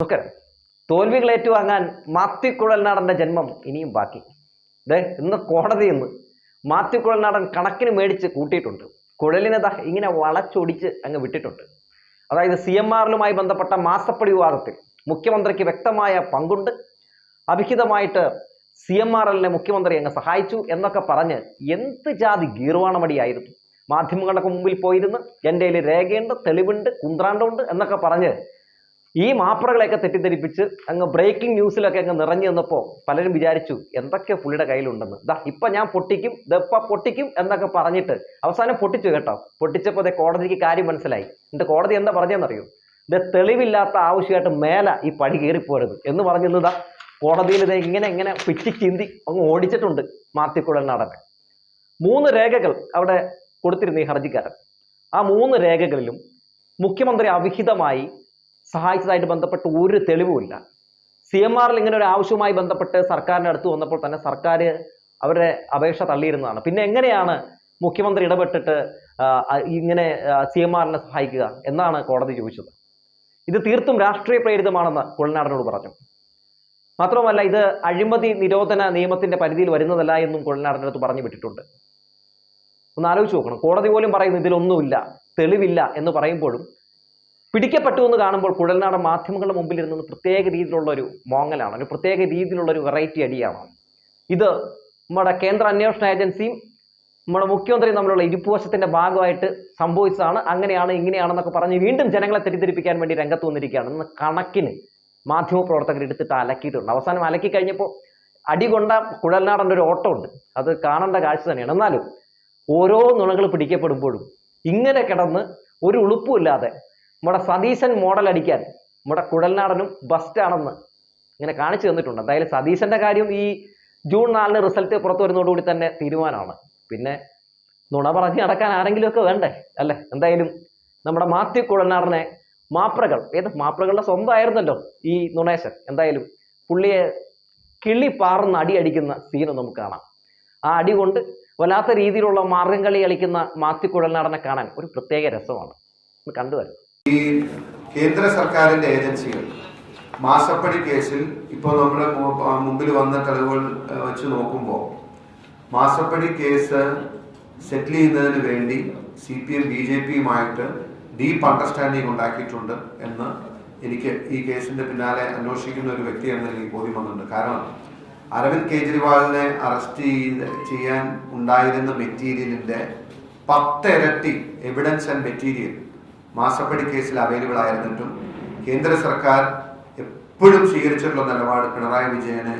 നമസ്കാരം തോൽവികൾ ഏറ്റുവാങ്ങാൻ മാത്യു കുഴൽനാടന്റെ ജന്മം ഇനിയും ബാക്കി. ദേ ഇന്ന് കോടതിയിൽ നിന്ന് മാത്യു കുഴൽനാടൻ കണക്കിന് മേടിച്ച് കൂട്ടിയിട്ടുണ്ട്. കുഴലിനത ഇങ്ങനെ വളച്ചൊടിച്ച് അങ്ങ് വിട്ടിട്ടുണ്ട്. അതായത് സി എം ആറിലുമായി ബന്ധപ്പെട്ട മാസപ്പടി വിവാദത്തിൽ മുഖ്യമന്ത്രിക്ക് വ്യക്തമായ പങ്കുണ്ട്. അഭിഹിതമായിട്ട് സി എം ആർ എല്ലിനെ മുഖ്യമന്ത്രി അങ്ങ് സഹായിച്ചു എന്നൊക്കെ പറഞ്ഞ് എന്ത് ജാതി ഗീർവാണമടിയായിരുന്നു? മാധ്യമങ്ങളുടെ മുമ്പിൽ പോയിരുന്ന് എന്റെ കയ്യിൽ രേഖയുണ്ട് തെളിവുണ്ട് കുന്ത്രാണ്ടമുണ്ട് എന്നൊക്കെ പറഞ്ഞ് ഈ മാപ്രകളെയൊക്കെ തെറ്റിദ്ധരിപ്പിച്ച് അങ്ങ് ബ്രേക്കിംഗ് ന്യൂസിലൊക്കെ അങ്ങ് നിറഞ്ഞു നിന്നപ്പോൾ പലരും വിചാരിച്ചു എന്തൊക്കെ പുള്ളിയുടെ കയ്യിലുണ്ടെന്ന്. ദാ ഇപ്പൊ ഞാൻ പൊട്ടിക്കും ദപ്പ പൊട്ടിക്കും എന്നൊക്കെ പറഞ്ഞിട്ട് അവസാനം പൊട്ടിച്ചു കേട്ടോ. പൊട്ടിച്ചപ്പോൾ ദേ കോടതിക്ക് കാര്യം മനസ്സിലായി. എന്റെ കോടതി എന്താ പറഞ്ഞതെന്നറിയോ? ഇത് തെളിവില്ലാത്ത ആവശ്യമായിട്ട് മേല ഈ പടി കയറിപ്പോരുത് എന്ന് പറഞ്ഞിരുന്നതാ കോടതിയിൽ ഇത് ഇങ്ങനെ ഇങ്ങനെ പിച്ചി ചിന്തി അങ്ങ് ഓടിച്ചിട്ടുണ്ട് മാത്യക്കുഴൽ നടനെ മൂന്ന് രേഖകൾ അവിടെ കൊടുത്തിരുന്നു ഈ ഹർജിക്കാരൻ. ആ മൂന്ന് രേഖകളിലും മുഖ്യമന്ത്രി അവിഹിതമായി സഹായിച്ചതായിട്ട് ബന്ധപ്പെട്ട് ഒരു തെളിവുമില്ല. സി എം ആറിൽ ഇങ്ങനെ ഒരു ആവശ്യവുമായി ബന്ധപ്പെട്ട് സർക്കാരിന്റെ അടുത്ത് വന്നപ്പോൾ തന്നെ സർക്കാർ അവരുടെ അപേക്ഷ തള്ളിയിരുന്നതാണ്. പിന്നെ എങ്ങനെയാണ് മുഖ്യമന്ത്രി ഇടപെട്ടിട്ട് ഇങ്ങനെ സി എം ആറിനെ സഹായിക്കുക എന്നാണ് കോടതി ചോദിച്ചത്. ഇത് തീർത്തും രാഷ്ട്രീയ പ്രേരിതമാണെന്ന് കുഴൽനാടനോട് പറഞ്ഞു. മാത്രമല്ല ഇത് അഴിമതി നിരോധന നിയമത്തിന്റെ പരിധിയിൽ വരുന്നതല്ല എന്നും കുഴൽനാടന്റെ അടുത്ത് പറഞ്ഞു വിട്ടിട്ടുണ്ട്. ഒന്ന് ആലോചിച്ച് നോക്കണം. കോടതി പോലും പറയുന്നു ഇതിലൊന്നുമില്ല തെളിവില്ല എന്ന് പറയുമ്പോഴും പിടിക്കപ്പെട്ടു എന്ന് കാണുമ്പോൾ കുഴൽനാടൻ മാധ്യമങ്ങളുടെ മുമ്പിൽ ഇരുന്നത് പ്രത്യേക രീതിയിലുള്ള ഒരു മോങ്ങലാണ് ഒരു പ്രത്യേക രീതിയിലുള്ള ഒരു വെറൈറ്റി അടിയാണ്. ഇത് നമ്മുടെ കേന്ദ്ര അന്വേഷണ ഏജൻസിയും നമ്മുടെ മുഖ്യമന്ത്രിയും തമ്മിലുള്ള ഇരിപ്പുവശത്തിന്റെ ഭാഗമായിട്ട് സംഭവിച്ചതാണ്. അങ്ങനെയാണ് ഇങ്ങനെയാണെന്നൊക്കെ പറഞ്ഞ് വീണ്ടും ജനങ്ങളെ തെറ്റിദ്ധരിപ്പിക്കാൻ വേണ്ടി രംഗത്ത് വന്നിരിക്കുകയാണ്. ഇന്ന് കണക്കിന് മാധ്യമപ്രവർത്തകർ എടുത്തിട്ട് അലക്കിയിട്ടുണ്ട്. അവസാനം അലക്കി കഴിഞ്ഞപ്പോൾ അടി കൊണ്ട കുഴൽനാടന്റെ ഒരു ഓട്ടമുണ്ട് അത് കാണേണ്ട കാഴ്ച തന്നെയാണ്. എന്നാലും ഓരോ നുണകൾ പിടിക്കപ്പെടുമ്പോഴും ഇങ്ങനെ കിടന്ന് ഒരു ഉളുപ്പുമില്ലാതെ നമ്മുടെ സതീശൻ മോഡൽ അടിക്കാൻ നമ്മുടെ കുഴൽനാടനും ബസ്റ്റാണെന്ന് ഇങ്ങനെ കാണിച്ചു തന്നിട്ടുണ്ട്. എന്തായാലും സതീശന്റെ കാര്യം ഈ ജൂൺ നാലിന് റിസൾട്ട് പുറത്തു വരുന്നതോടുകൂടി തന്നെ തീരുമാനമാണ്. പിന്നെ നുണ പറഞ്ഞ് നടക്കാൻ ആരെങ്കിലുമൊക്കെ വേണ്ടേ? അല്ലേ? എന്തായാലും നമ്മുടെ മാത്യു കുഴൽനാടനെ മാപ്രകൾ ഏത് മാപ്രകളുടെ സ്വന്തമായിരുന്നല്ലോ ഈ നുണേശൻ. എന്തായാലും പുള്ളിയെ കിളി പാറുന്ന അടി അടിക്കുന്ന സീന് നമുക്ക് കാണാം. ആ അടി കൊണ്ട് വല്ലാത്ത രീതിയിലുള്ള മാർഗം കളി കളിക്കുന്ന മാത്യു കുഴൽനാടനെ കാണാൻ ഒരു പ്രത്യേക രസമാണ്. കണ്ടുവരുന്നത് കണ്ടുവരും ഈ കേന്ദ്ര സർക്കാരിന്റെ ഏജൻസികൾ. മാസപ്പടി കേസിൽ ഇപ്പോൾ നമ്മുടെ മുമ്പിൽ വന്ന തെളിവുകൾ വെച്ച് നോക്കുമ്പോൾ മാസപ്പടി കേസ് സെറ്റിൽ ചെയ്യുന്നതിന് വേണ്ടി C P M B J പിയുമായിട്ട് deep understanding ഉണ്ടാക്കിയിട്ടുണ്ട് എന്ന് എനിക്ക് ഈ കേസിന്റെ പിന്നാലെ അന്വേഷിക്കുന്ന ഒരു വ്യക്തി എന്ന എനിക്ക് ബോധ്യം വന്നിട്ടുണ്ട്. കാരണം അരവിന്ദ് കെജ്രിവാളിനെ അറസ്റ്റ് ചെയ്ത് ചെയ്യാൻ ഉണ്ടായിരുന്ന മെറ്റീരിയലിന്റെ പത്തിരട്ടി എവിഡൻസ് ആൻഡ് മെറ്റീരിയൽ മാസപ്പടി കേസിൽ അവൈലബിൾ ആയിരുന്നിട്ടും കേന്ദ്ര സർക്കാർ എപ്പോഴും സ്വീകരിച്ചിട്ടുള്ള നിലപാട് പിണറായി വിജയനെ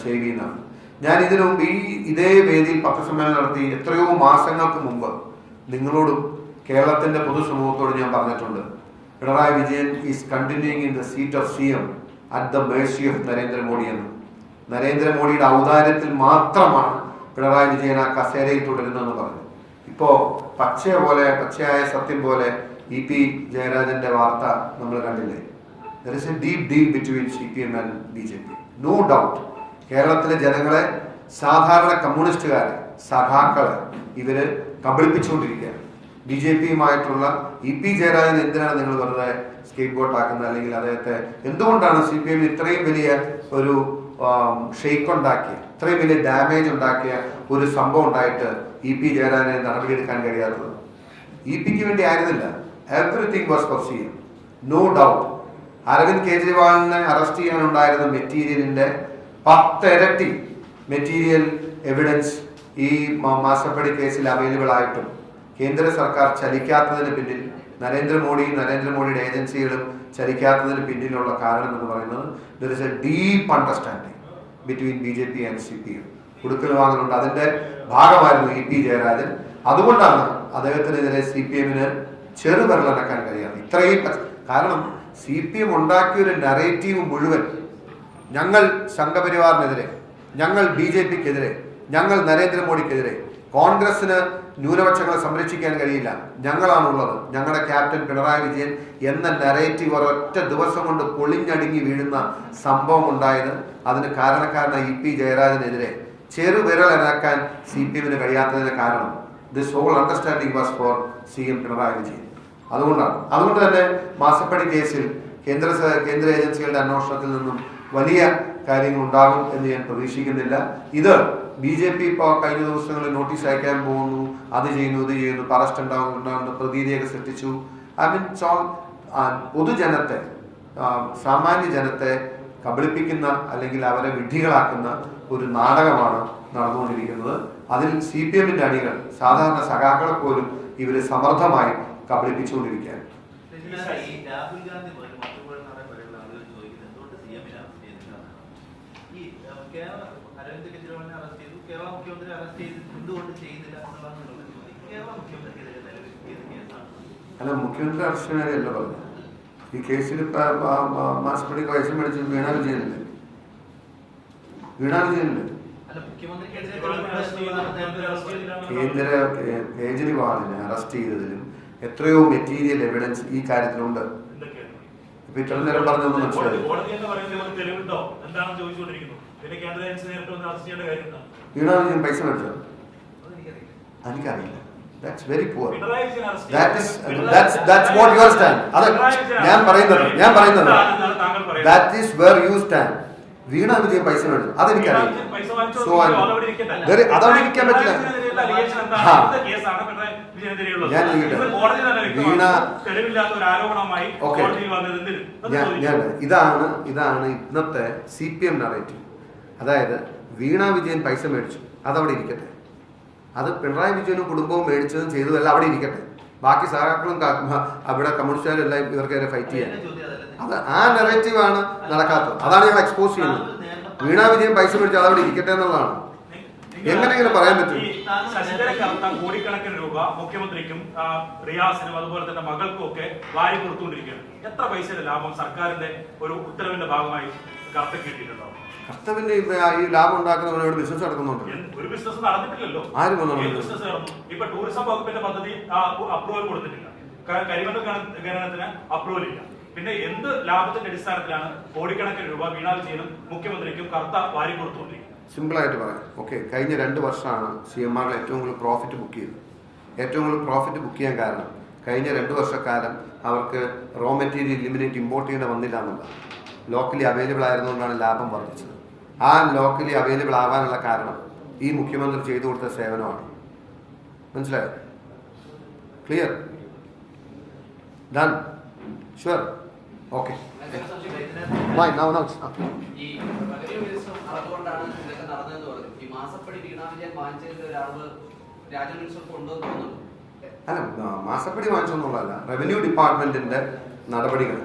സേവ് ചെയ്യുന്നതാണ് ഞാൻ ഇതിനു മുമ്പ് ഈ ഇതേ വേദിയിൽ പത്രസമ്മേളനം നടത്തി എത്രയോ മാസങ്ങൾക്ക് മുമ്പ് നിങ്ങളോടും കേരളത്തിന്റെ പൊതുസമൂഹത്തോട് ഞാൻ പറഞ്ഞിട്ടുണ്ട്. Pinarayi Vijayan is continuing in the seat of C M at the mercy of Narendra Modi എന്ന്. നരേന്ദ്രമോദിയുടെ ഔദാര്യത്തിൽ മാത്രമാണ് പിണറായി വിജയൻ ആ കസേരയിൽ തുടരുന്നതെന്ന് പറഞ്ഞു ഇപ്പോ പച്ച പോലെ പച്ചയായ സത്യം പോലെ ഇ പി ജയരാജന്റെ വാർത്ത നമ്മൾ കണ്ടില്ലേ? There is a deep deal between C P M and B J P no doubt കേരളത്തിലെ ജനങ്ങളെ സാധാരണ കമ്മ്യൂണിസ്റ്റുകാരെ സഖാക്കളെ ഇവർ കബളിപ്പിച്ചുകൊണ്ടിരിക്കുകയാണ്. ബി ജെ പിയുമായിട്ടുള്ള ഇ പി ജയരാജൻ എന്തിനാണ് നിങ്ങൾ വെറുതെ സ്കേപ്പ് ബോട്ട് ആക്കുന്നത്? അല്ലെങ്കിൽ അദ്ദേഹത്തെ എന്തുകൊണ്ടാണ് സി പി എം ഇത്രയും വലിയ ഒരു ഷെയ്ക്ക് ഉണ്ടാക്കിയ ഇത്രയും വലിയ ഡാമേജ് ഉണ്ടാക്കിയ ഒരു സംഭവം ഉണ്ടായിട്ട് ഇ പി ജയരാജനെ നടപടിയെടുക്കാൻ കഴിയാത്തത്? ഇ പിക്ക് വേണ്ടി ആയിരുന്നില്ല. Everything was M no doubt Arvind കെജ്രിവാളിനെ അറസ്റ്റ് ചെയ്യാനുണ്ടായിരുന്ന മെറ്റീരിയലിന്റെ പത്തിരട്ടി മെറ്റീരിയൽ എവിഡൻസ് ഈ മാസപ്പടി കേസിൽ അവൈലബിൾ ആയിട്ടും കേന്ദ്ര സർക്കാർ ചലിക്കാത്തതിന് പിന്നിൽ നരേന്ദ്രമോദിയും നരേന്ദ്രമോദിയുടെ ഏജൻസികളും ചലിക്കാത്തതിന് പിന്നിലുള്ള കാരണം എന്ന് പറയുന്നത് there is a deep understanding between B J P and C P M കൊടുക്കൽ വാങ്ങലുണ്ട്. അതിന്റെ ഭാഗമായിരുന്നു ഇ പി ജയരാജൻ. അതുകൊണ്ടാണ് അദ്ദേഹത്തിനെതിരെ സി പി എമ്മിന് ചെറുവിരലനക്കാൻ കഴിയാതെ ഇത്രയും കാരണം സി പി എം ഉണ്ടാക്കിയ ഒരു നറേറ്റീവ് മുഴുവൻ ഞങ്ങൾ സംഘപരിവാറിനെതിരെ ഞങ്ങൾ ബി ജെ പിക്കെതിരെ ഞങ്ങൾ നരേന്ദ്രമോദിക്കെതിരെ കോൺഗ്രസിന് ന്യൂനപക്ഷങ്ങളെ സംരക്ഷിക്കാൻ കഴിയില്ല. ഞങ്ങളാണുള്ളത്. ഞങ്ങളുടെ ക്യാപ്റ്റൻ പിണറായി വിജയൻ എന്ന നരേറ്റീവ് ഒരൊറ്റ ദിവസം കൊണ്ട് പൊളിഞ്ഞടുങ്ങി വീഴുന്ന സംഭവം ഉണ്ടായത് അതിന് കാരണക്കാരനായ ഇ പി ജയരാജനെതിരെ ചെറുവിരൽ ഇറക്കാൻ സി പി എമ്മിന് കഴിയാത്തതിന് കാരണം this whole understanding was for C M Pinarayi Vijayan. അതുകൊണ്ടാണ്. അതുകൊണ്ട് തന്നെ മാസപ്പടി കേസിൽ കേന്ദ്ര കേന്ദ്ര ഏജൻസികളുടെ അന്വേഷണത്തിൽ നിന്നും വലിയ കാര്യങ്ങൾ ഉണ്ടാകും എന്ന് ഞാൻ പ്രതീക്ഷിക്കുന്നില്ല. ഇത് ബി ജെ പി ഇപ്പോൾ കഴിഞ്ഞ ദിവസങ്ങളിൽ നോട്ടീസ് അയക്കാൻ പോകുന്നു അത് ചെയ്യുന്നു ഇത് ചെയ്യുന്നു അറസ്റ്റ് ഉണ്ടാകും ഉണ്ടാകുന്ന പ്രതീതിയൊക്കെ സൃഷ്ടിച്ചു. ഐ മീൻ പൊതുജനത്തെ ആ, സാമാന്യ ജനത്തെ കബളിപ്പിക്കുന്ന അല്ലെങ്കിൽ അവരെ വിഡ്ഢികളാക്കുന്ന ഒരു നാടകമാണ് നടന്നുകൊണ്ടിരിക്കുന്നത്. അതിൽ സി പി എമ്മിന്റെ അണികൾ സാധാരണ സഖാക്കളെ പോലും ഇവരെ സമർത്ഥമായി കബളിപ്പിച്ചുകൊണ്ടിരിക്കുകയാണ്. അല്ല അറസ്റ്റ് ചെയ്തു മുഖ്യമന്ത്രി അറസ്റ്റ് ചെയ്ത് എന്തുകൊണ്ട് ചെയ്യുന്നില്ല അല്ല പറഞ്ഞു ഈ കേസിൽ മാസപ്പടി വയസ്സും മേടിച്ചത് വീണ വിജയനല്ലേ? വീണ വിജയനല്ലേ? കേന്ദ്ര കേജ്രിവാളിനെ അറസ്റ്റ് ചെയ്തതിലും എത്രയോ മെറ്റീരിയൽ എവിഡൻസ് ഈ കാര്യത്തിലുണ്ട്. ഇപ്പൊ ഇത്ര നേരം പറഞ്ഞൊന്നും മനസ്സിലായി വിജയൻ പൈസ മേടിച്ചോ? എനിക്കറിയില്ല. ഞാൻ പറയുന്നത്, ഞാൻ പറയുന്നത്. That is where you stand Veena Vijayan പൈസ മേടിച്ചു. അതെനിക്കറിയാം. അതവിടെ ഇരിക്കാൻ പറ്റില്ല. ഞാൻ. വീണ- ഓക്കെ. ഞാൻ ഇതാണ് ഇതാണ് ഇന്നത്തെ സി പി എം നറേറ്റീവ് അതായത് വീണ വിജയൻ പൈസ മേടിച്ചു. അതവിടെ ഇരിക്കട്ടെ. അത് പിണറായി വിജയനും കുടുംബവും മേടിച്ചതും ചെയ്തതല്ല അവിടെ ഇരിക്കട്ടെ. ബാക്കി സഹാക്കളും അവിടെ കമ്മ്യൂണിസ്റ്റുകാരും എല്ലാം ഇവർക്കെതിരെ ഫൈറ്റ് ചെയ്യാൻ അത് ആ നെറേറ്റീവാണ് നടക്കാത്തത്. അതാണ് ഞങ്ങൾ എക്സ്പോസ് ചെയ്യുന്നത്. വീണാ വിജയൻ പൈസ മേടിച്ച് അതവിടെ ഇരിക്കട്ടെ എന്നുള്ളതാണ്. എങ്ങനെയെങ്കിലും പറയാൻ പറ്റും? കോടിക്കണക്കിന് രൂപ മുഖ്യമന്ത്രിക്കും റിയാസിനും അതുപോലെ തന്നെ മകൾക്കും ഒക്കെ വാരി കൊടുത്തുകൊണ്ടിരിക്കുകയാണ്. എത്ര പൈസയുടെ ലാഭം സർക്കാരിന്റെ ഒരു ഉത്തരവിന്റെ ഭാഗമായി കർത്ത കിട്ടിയിട്ടുണ്ടോ? കർത്തവിന്റെ ഈ ലാഭം ഉണ്ടാക്കുന്നവരോട് ബിസിനസ് നടക്കുന്നുണ്ട്. ഒരു ബിസിനസ് നടന്നിട്ടില്ലല്ലോ. ആരും? ബിസിനസ് ഇപ്പൊ ടൂറിസം വകുപ്പിന്റെ പദ്ധതി അപ്രൂവൽ കൊടുത്തിട്ടില്ല. കരിമണ്ണ ഖനനത്തിന് അപ്രൂവൽ ഇല്ല. പിന്നെ എന്ത് ലാഭത്തിന്റെ അടിസ്ഥാനത്തിലാണ് കോടിക്കണക്കിന് രൂപ വീണാ വിജയനും മുഖ്യമന്ത്രിക്കും കർത്ത വാരി കൊടുത്തുകൊണ്ടിരിക്കുന്നത്? സിമ്പിൾ ആയിട്ട് പറയാം. ഓക്കെ കഴിഞ്ഞ രണ്ട് വർഷമാണ് സി എം ആറിൽ ഏറ്റവും കൂടുതൽ പ്രോഫിറ്റ് ബുക്ക് ചെയ്തത്. ഏറ്റവും കൂടുതൽ പ്രോഫിറ്റ് ബുക്ക് ചെയ്യാൻ കാരണം കഴിഞ്ഞ രണ്ട് വർഷക്കാലം അവർക്ക് റോ മെറ്റീരിയൽ ഇലിമിനേറ്റ് ഇമ്പോർട്ട് ചെയ്യേണ്ട വന്നില്ല എന്നുള്ളത് ലോക്കലി അവൈലബിൾ ആയിരുന്നുകൊണ്ടാണ് ലാഭം വർദ്ധിച്ചത്. ആ ലോക്കലി അവൈലബിൾ ആവാനുള്ള കാരണം ഈ മുഖ്യമന്ത്രി ചെയ്തു കൊടുത്ത സേവനമാണ്. മനസ്സിലായോ? Clear done sure okay bye now now ഈ അതുകൊണ്ടാണ് ഇതൊക്കെ നടന്നതെന്ന് പറഞ്ഞു ഈ മാസപ്പടി വീണ വിജയൻ വാങ്ങിച്ചതിന്റെ ഒരു അളവ് രാജ മിനിസ്റ്റർക്ക് ഉണ്ടോ തോന്നുന്നു. അല്ല മാസപ്പടി വാങ്ങിച്ചൊന്നുള്ളതല്ല. റവന്യൂ ഡിപ്പാർട്ട്മെന്റിന്റെ നടപടികൾ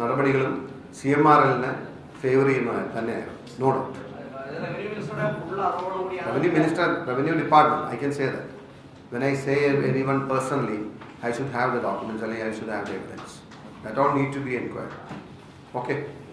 നടപടികളും സി എം ആർ എല്ലിനെ ഫേവർ ചെയ്യുന്നത് തന്നെയായിരുന്നു. No doubt revenue minister revenue department I can say that when I say any one personally I should have the documents അല്ലെങ്കിൽ I should have the evidence that all need to be enquired okay thank you